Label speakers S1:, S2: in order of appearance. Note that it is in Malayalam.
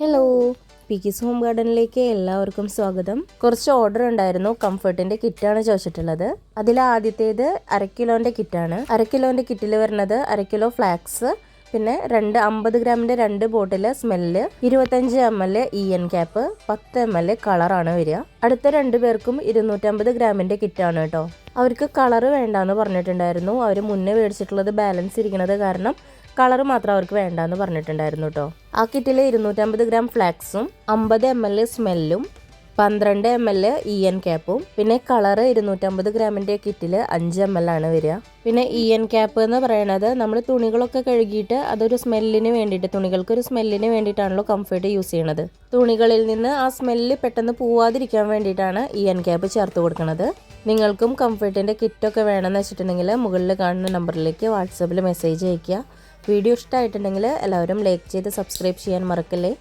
S1: ഹലോ പിക്കിസ് ഹോം ഗാർഡനിലേക്ക് എല്ലാവർക്കും സ്വാഗതം. കുറച്ച് ഓർഡർ ഉണ്ടായിരുന്നു. കംഫർട്ടിന്റെ കിറ്റാണ് ചോദിച്ചിട്ടുള്ളത്. അതിൽ ആദ്യത്തേത് അരക്കിലോന്റെ കിറ്റാണ്. അരക്കിലോന്റെ കിറ്റിൽ വരുന്നത് അരക്കിലോ കിലോ ഫ്ലാക്സ് പിന്നെ രണ്ട് അമ്പത് ഗ്രാമിന്റെ രണ്ട് ബോട്ടിൽ സ്മെല്ല് ഇരുപത്തഞ്ച് M L E N cap പത്ത് എം എൽ കളറാണ് വരിക. അടുത്ത രണ്ടു പേർക്കും ഇരുന്നൂറ്റമ്പത് ഗ്രാമിന്റെ കിറ്റാണ് കേട്ടോ. അവർക്ക് കളർ വേണ്ടാന്ന് പറഞ്ഞിട്ടുണ്ടായിരുന്നു. അവർ മുന്നേ മേടിച്ചിട്ടുള്ളത് ബാലൻസ് ഇരിക്കുന്നത് കാരണം കളർ മാത്രം അവർക്ക് വേണ്ടാന്ന് പറഞ്ഞിട്ടുണ്ടായിരുന്നു കേട്ടോ. ആ കിറ്റിൽ ഇരുന്നൂറ്റമ്പത് ഗ്രാം ഫ്ലാക്സും അമ്പത് എം എൽ സ്മെല്ലും പന്ത്രണ്ട് എം എൽ ഇ എൻ ക്യാപ്പും പിന്നെ കളർ ഇരുന്നൂറ്റമ്പത് ഗ്രാമിന്റെ കിറ്റിൽ അഞ്ച് എം എൽ ആണ് വരിക. പിന്നെ ഇ എൻ ക്യാപ്പ് എന്ന് പറയുന്നത് നമ്മൾ തുണികളൊക്കെ കഴുകിയിട്ട് അതൊരു സ്മെല്ലിന് വേണ്ടിയിട്ട് തുണികൾക്ക് ഒരു സ്മെല്ലിന് വേണ്ടിയിട്ടാണല്ലോ കംഫർട്ട് യൂസ് ചെയ്യണത്. തുണികളിൽ നിന്ന് ആ സ്മെല്ല് പെട്ടെന്ന് പോവാതിരിക്കാൻ വേണ്ടിയിട്ടാണ് ഇ എൻ ക്യാപ്പ് ചേർത്ത് കൊടുക്കുന്നത് നിങ്ങൾക്കും കംഫർട്ടിന്റെ കിറ്റൊക്കെ വേണമെന്ന് വെച്ചിട്ടുണ്ടെങ്കിൽ മുകളിൽ കാണുന്ന നമ്പറിലേക്ക് വാട്സപ്പിൽ മെസ്സേജ് അയയ്ക്കുക. വീഡിയോ ഇഷ്ടമായിട്ടുണ്ടെങ്കിൽ എല്ലാവരും ലൈക്ക് ചെയ്ത് സബ്സ്ക്രൈബ് ചെയ്യാൻ മറക്കല്ലേ?